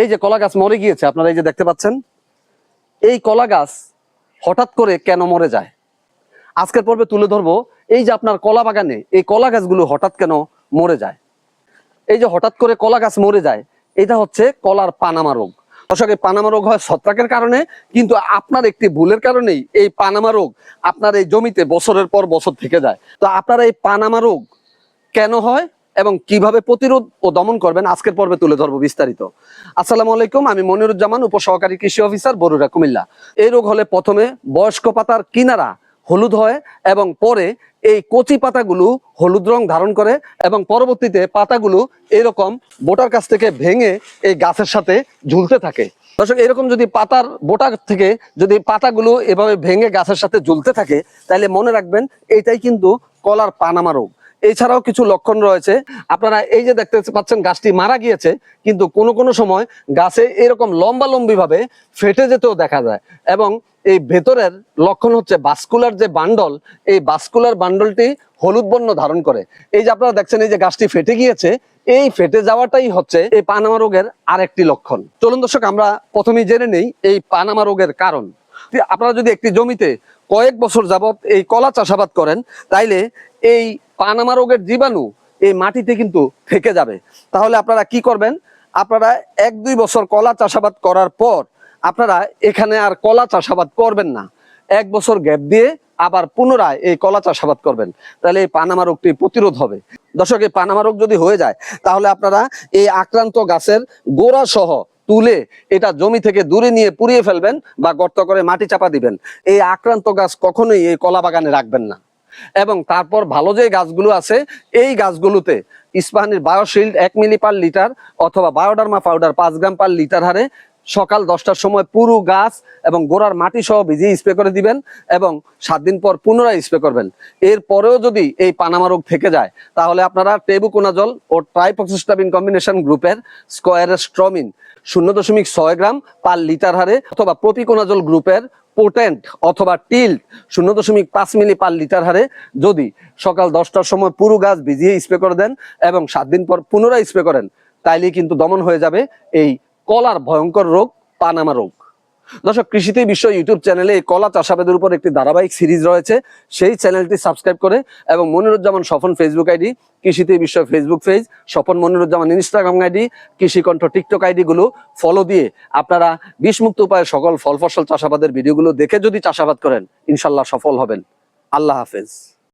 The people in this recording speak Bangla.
এই যে কলা গাছ মরে গিয়েছে, আপনারা এই যে দেখতে পাচ্ছেন, এই কলা গাছ হঠাৎ করে কেন মরে যায়? আজকের পর্বে তুলে ধরবো, এই যে আপনার কলা বাগানে এই কলা গাছগুলো হঠাৎ কেন মরে যায়? এই যে হঠাৎ করে কলা গাছ মরে যায়, এটা হচ্ছে কলার পানামা রোগ। দর্শক, এই পানামা রোগ হয় ছত্রাকের কারণে, কিন্তু আপনার একটি ভুলের কারণেই এই পানামা রোগ আপনার এই জমিতে বছরের পর বছর থেকে যায়। তো আপনার এই পানামা রোগ কেন হয়? এবং কীভাবে প্রতিরোধ ও দমন করবেন আজকের পর্বে তুলে ধরবো বিস্তারিত। আসসালামু আলাইকুম, আমি মনিরুজ্জামান, উপসহকারী কৃষি অফিসার বরুরা কুমিল্লা। এই রোগ হলে প্রথমে বয়স্ক পাতার কিনারা হলুদ হয় এবং পরে এই কচি পাতাগুলো হলুদ রং ধারণ করে এবং পরবর্তীতে পাতাগুলো এরকম বোটার কাছ থেকে ভেঙে এই গাছের সাথে ঝুলতে থাকে। দর্শক, এরকম যদি পাতার বোটা থেকে যদি পাতাগুলো এভাবে ভেঙে গাছের সাথে ঝুলতে থাকে, তাহলে মনে রাখবেন এটাই কিন্তু কলার পানামা রোগ। এছাড়াও কিছু লক্ষণ রয়েছে। আপনারা এই যে দেখতে পাচ্ছেন গাছটি মারা গিয়েছে, কিন্তু কোনো কোনো সময় গাছে এরকম লম্বা লম্বি ভাবে ফেটে যেতেও দেখা যায় এবং এই ভেতরের লক্ষণ হচ্ছে বাস্কুলার যে বান্ডল, এই বাস্কুলার বান্ডলটি হলুদ বর্ণ ধারণ করে। এই যে আপনারা দেখছেন এই যে গাছটি ফেটে গিয়েছে, এই ফেটে যাওয়াটাই হচ্ছে এই পানামা রোগের আরেকটি লক্ষণ। চলুন দর্শক, আমরা প্রথমেই জেনে নেই এই পানামা রোগের কারণ। আপনারা যদি একটি জমিতে কয়েক বছর যাবত এই কলা চাষাবাদ করেন, তাইলে এই পানামা রোগের জীবাণু এই মাটিতে কিন্তু থেকে যাবে। তাহলে আপনারা কি করবেন? আপনারা এক দুই বছর কলা চাষাবাদ করার পর আপনারা এখানে আর কলা চাষাবাদ করবেন না। এক বছর গ্যাপ দিয়ে আবার পুনরায় এই কলা চাষাবাদ করবেন। তাহলে এই পানামা রোগটি প্রতিরোধ হবে। দর্শক, এই পানামা রোগ যদি হয়ে যায়, তাহলে আপনারা এই আক্রান্ত গাছের গোড়া সহ তুলে এটা জমি থেকে দূরে নিয়ে পুড়িয়ে ফেলবেন বা গর্ত করে মাটি চাপা দিবেন। এই আক্রান্ত গাছ কখনোই এই কলা বাগানে রাখবেন না। এবং তারপর ভালো যে গাছগুলো আছে, এই গাছগুলোতে ইস্পাহানির বায়োশিল্ড এক মিলি পার লিটার অথবা বায়োডার্মা পাউডার পাঁচ গ্রাম পার লিটার হারে সকাল দশটার সময় পুরো গাছ এবং গোড়ার মাটি সহ ভিজিয়ে স্প্রে করে দিবেন এবং সাত দিন পর পুনরায় স্প্রে করবেন। এরপরেও যদি এই পানামা রোগ থেকে যায়, তাহলে আপনারা টেবুকোনাজল ও ট্রাইপক্সিস্টাবিন কম্বিনেশন গ্রুপের স্কোয়ার স্ট্রমিন শূন্য দশমিক ছয় গ্রাম পার লিটার হারে অথবা প্রপিকোনাজল গ্রুপের পোটেন্ট অথবা টিল শূন্য দশমিক পাঁচ মিলি পার লিটার হারে যদি সকাল দশটার সময় পুরো গাছ ভিজিয়ে স্প্রে করে দেন এবং সাত দিন পর পুনরায় স্প্রে করেন, তাইলেই কিন্তু দমন হয়ে যাবে এই কলার ভয়ঙ্কর রোগ, পানামা রোগ। দর্শক কৃষিতে বিশ্ব ইউটিউব চ্যানেলে কলা চাষাবাদের উপর একটি ধারাবাহিক সিরিজ রয়েছে। সেই চ্যানেলটি সাবস্ক্রাইব করে এবং মনিরুজ্জামান স্বপন ফেসবুক আইডি কৃষিতে বিশ্ব Facebook page, Swapan Moniruzzaman Instagram ID, কৃষিকণ্ঠ TikTok ID গুলো ফলো দিয়ে আপনারা বিষমুক্ত উপায়ে সকল ফল ফসল চাষাবাদের ভিডিওগুলো দেখে যদি চাষাবাদ করেন, ইনশাল্লাহ সফল হবেন। আল্লাহ হাফেজ।